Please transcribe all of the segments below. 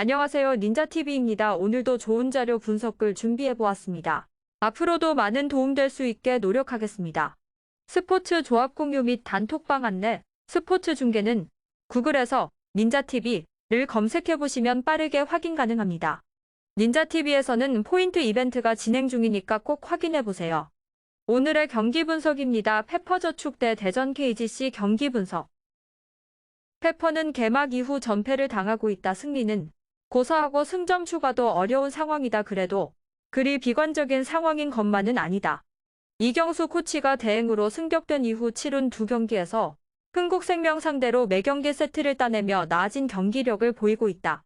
안녕하세요. 닌자TV입니다. 오늘도 좋은 자료 분석글 준비해보았습니다. 앞으로도 많은 도움될 수 있게 노력하겠습니다. 스포츠 조합 공유 및 단톡방 안내, 스포츠 중계는 구글에서 닌자TV를 검색해보시면 빠르게 확인 가능합니다. 닌자TV에서는 포인트 이벤트가 진행 중이니까 꼭 확인해보세요. 오늘의 경기 분석입니다. 페퍼저축 대 대전 KGC 경기 분석. 페퍼는 개막 이후 전패를 당하고 있다. 승리는 고사하고 승점 추가도 어려운 상황이다. 그래도 그리 비관적인 상황인 것만은 아니다. 이경수 코치가 대행으로 승격된 이후 치룬 두 경기에서 흥국생명 상대로 매경기 세트를 따내며 나아진 경기력을 보이고 있다.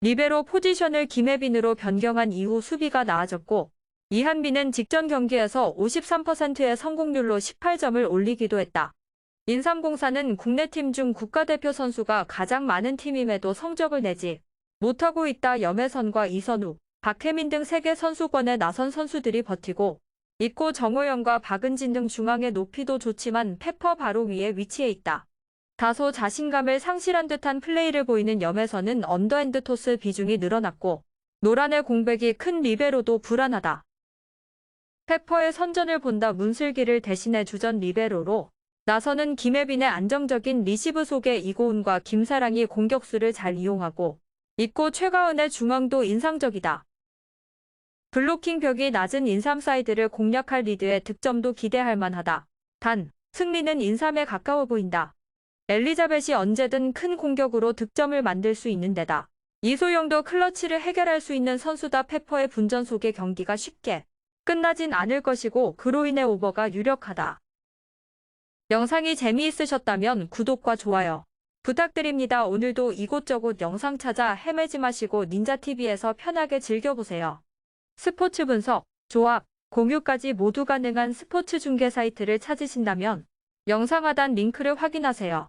리베로 포지션을 김혜빈으로 변경한 이후 수비가 나아졌고 이한빈은 직전 경기에서 53%의 성공률로 18점을 올리기도 했다. 인삼공사는 국내 팀 중 국가대표 선수가 가장 많은 팀임에도 성적을 내지 못하고 있다. 염혜선과 이선우, 박혜민 등 세계 선수권에 나선 선수들이 버티고 있고 정호영과 박은진 등 중앙의 높이도 좋지만 페퍼 바로 위에 위치해 있다. 다소 자신감을 상실한 듯한 플레이를 보이는 염혜선은 언더핸드 토스 비중이 늘어났고 노란의 공백이 큰 리베로도 불안하다. 페퍼의 선전을 본다 문슬기를 대신해 주전 리베로로 나서는 김혜빈의 안정적인 리시브 속에 이고은과 김사랑이 공격수를 잘 이용하고 있고 최가은의 중앙도 인상적이다. 블로킹 벽이 낮은 인삼 사이드를 공략할 리드의 득점도 기대할 만하다. 단, 승리는 인삼에 가까워 보인다. 엘리자벳이 언제든 큰 공격으로 득점을 만들 수 있는 데다. 이소영도 클러치를 해결할 수 있는 선수다 페퍼의 분전 속의 경기가 쉽게 끝나진 않을 것이고 그로 인해 오버가 유력하다. 영상이 재미있으셨다면 구독과 좋아요 부탁드립니다. 오늘도 이곳저곳 영상 찾아 헤매지 마시고 닌자TV에서 편하게 즐겨보세요. 스포츠 분석, 조합, 공유까지 모두 가능한 스포츠 중계 사이트를 찾으신다면 영상 하단 링크를 확인하세요.